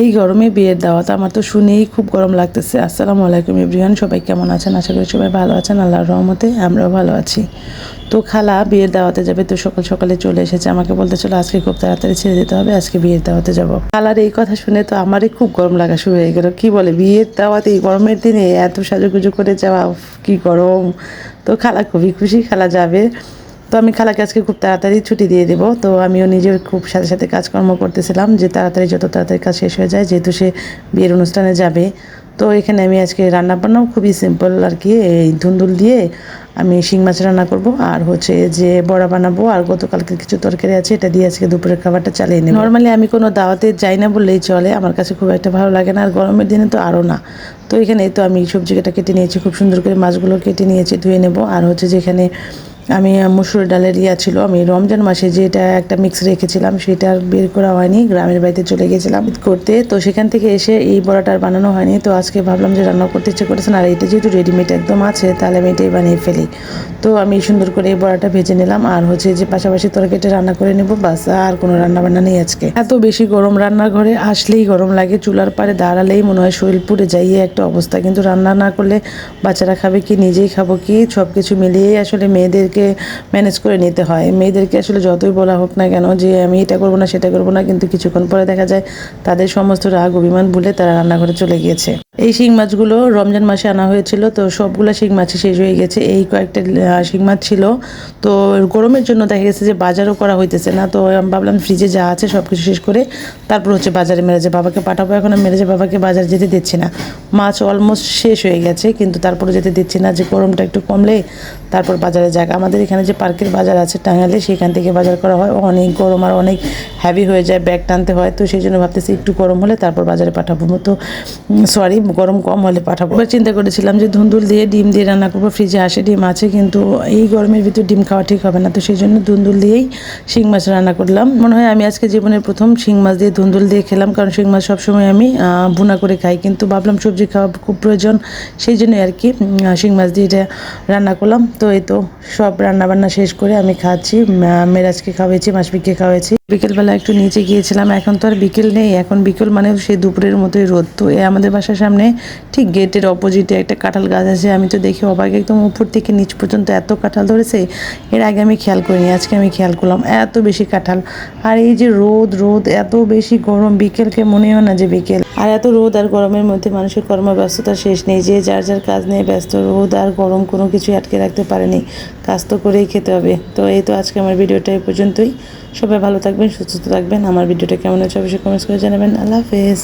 এই গরমে বিয়ের দাওয়াত আমার তো শুনেই খুব গরম লাগতেছে। আসসালামু আলাইকুম এভরিওয়ান, সবাই কেমন আছেন? আশা করি সবাই ভালো আছেন। আল্লাহর রহমতে আমরাও ভালো আছি। তো খালা, বিয়ের দাওয়াতে যাবে তো সকাল সকালে চলে এসেছে। আমাকে বলতে চলো আজকে খুব তাড়াতাড়ি ছেড়ে দিতে হবে, আজকে বিয়ের দাওয়াতে যাব। খালার এই কথা শুনে তো আমারই খুব গরম লাগা শুরু হয়ে গেল। কি বলে, বিয়ের দাওয়াতে এই গরমের দিনে এত সাজুগুজু করে যাওয়া কি গরম। তো খালা খুবই খুশি, খালা যাবে। তো আমি খালাকে আজকে খুব তাড়াতাড়ি ছুটি দিয়ে দেবো। তো আমিও নিজে খুব সাথে সাথে কাজকর্ম করতেছিলাম যে তাড়াতাড়ি যত তাড়াতাড়ি কাজ শেষ হয়ে যায়, যেহেতু সে বিয়ের অনুষ্ঠানে যাবে। তো এখানে আমি আজকে রান্না বান্নাও খুবই সিম্পল আর কি, এই ধুন্দুল দিয়ে আমি শিং মাছ রান্না করব। আর হচ্ছে যে বড়া বানাবো, আর গতকালকে কিছু তরকারি আছে, এটা দিয়ে আজকে দুপুরের খাবারটা চালিয়ে নেব। নর্মালি আমি কোনো দাওয়াতে যাই না বললেই চলে, আমার কাছে খুব একটা ভালো লাগে না, আর গরমের দিনে তো আরও না। তো এখানে তো আমি সবজি কাটা কেটে নিয়েছি, খুব সুন্দর করে মাছগুলো কেটে নিয়েছি, ধুয়ে নেব। আর হচ্ছে যেখানে আমি মুসুর ডালের ইয়া ছিল। আমি রমজান মাসে যেটা একটা মিক্স রেখেছিলাম, সেটা আর বের করা হয়নি। গ্রামের বাড়িতে চলে গেছিলাম করতে। তো সেখান থেকে এসে এই বড়াটা বানানো হয়নি। তো আজকে ভাবলাম যে রান্না করতে ইচ্ছে করেছেন আর এটা যেহেতু রেডিমেড একদম আছে, তাহলে আমি এটাই বানিয়ে ফেলি। তো আমি সুন্দর করে এই বড়াটা ভেজে নিলাম। আর হচ্ছে যে পাশাপাশি তরকারিটা রান্না করে নেব। বাস, আর কোনো রান্না বান্না নেই আজকে। এত বেশি গরম রান্নাঘরে আসলেই গরম লাগে। চুলার পারে দাঁড়ালেই মনে হয় শরীর পুড়ে যাই একটা অবস্থা। কিন্তু রান্না না করলে বাচ্চারা খাবে কি? নিজেই খাব কি? সব কিছু মিলিয়েই আসলে মেয়েদেরকে ম্যানেজ করে নিতে হয়। মেয়েদেরকে আসলে যতই বলা হোক না কেন যে, আমি এটা করব না, সেটা করব না, কিন্তু কিছুক্ষণ পরে দেখা যায় তাদের সমস্ত রাগ, অভিমান ভুলে তারা রান্নাঘরে চলে গিয়েছে। এই শিং মাছগুলো রমজান মাসে আনা হয়েছিল, তো সবগুলো শিং মাছই শেষ হয়ে গেছে। এই কয়েকটা শিং মাছ ছিল। তো গরমের জন্য দেখা গেছে যে বাজারও করা হইতেছে না, তো আমি ভাবলাম ফ্রিজে যা আছে সব কিছু শেষ করে তারপর হচ্ছে বাজারে মেরে যে বাবাকে পাঠাবো। এখন আমি মেরে যে বাবাকে বাজার যেতে দিচ্ছি না। মাছ অলমোস্ট শেষ হয়ে গেছে, কিন্তু তারপরে যেতে দিচ্ছি না, যে গরমটা একটু কমলে তারপর বাজারে যাক। আমাদের এখানে যে পার্কের বাজার আছে টাঙালে সেখান থেকে বাজার করা হয়। অনেক গরম আর অনেক হ্যাভি হয়ে যায়, ব্যাগ টানতে হয়, তো সেই জন্য ভাবতেছি একটু গরম হলে তারপর বাজারে পাঠাবো। তো সরি গরম কম হলে পাঠাবো। এবার চিন্তা করেছিলাম যে ধুন্দুল দিয়ে ডিম দিয়ে রান্না করব, ফ্রিজে আসে ডিম আছে কিন্তু এই গরমের ভিতর ডিম খাওয়া ঠিক হবে না, তো সেই জন্য ধুন্দুল দিয়েই শিং মাছ রান্না করলাম। মনে হয় আমি আজকে জীবনের প্রথম শিং মাছ দিয়ে ধুন্দুল দিয়ে খেলাম, কারণ শিং মাছ সবসময় আমি ভুনা করে খাই। কিন্তু ভাবলাম সবজি খাওয়া খুব প্রয়োজন, সেই জন্য আর কি শিং মাছ দিয়ে এটা রান্না করলাম। তো এই তো সব রান্না বান্না শেষ করে আমি খাচ্ছি মেরাজকে খাওয়াইছি মাসবিককে খাওয়াইছি। বিকেলবেলা একটু নিচে গিয়েছিলাম, এখন তো আর বিকেল নেই, এখন বিকেল মানে সেই দুপুরের মতোই রোদ, তো আমাদের বাসার সামনে ঠিক গেটের অপোজিটে একটা কাঁঠাল গাছ আছে। আমি তো দেখি অবাক, একদম উপর থেকে নিচ পর্যন্ত এত কাঁঠাল ধরেছে। এর আগে আমি খেয়াল করিনি, আজকে আমি খেয়াল করলাম এত বেশি কাঁঠাল। আর এই যে রোদ রোদ, এত বেশি গরম বিকেলকে মনে হয় না যে বিকেল। আর এত রোদ আর গরমের মধ্যে মানুষের কর্মব্যস্ততা শেষ নেই, যে যার যার কাজ নিয়ে ব্যস্ত, রোদ আর গরম কোনো কিছু আটকে রাখতে পারেনি। কাজ তো করেই খেতে হবে। তো এই তো আজকে আমার ভিডিওটা এই পর্যন্তই। সবাই ভালো থাকবেন, সুস্থ থাকবেন। আমার ভিডিওটা কেমন হচ্ছে অবশ্যই কমেন্টস করে জানাবেন। আল্লাহ হাফেজ।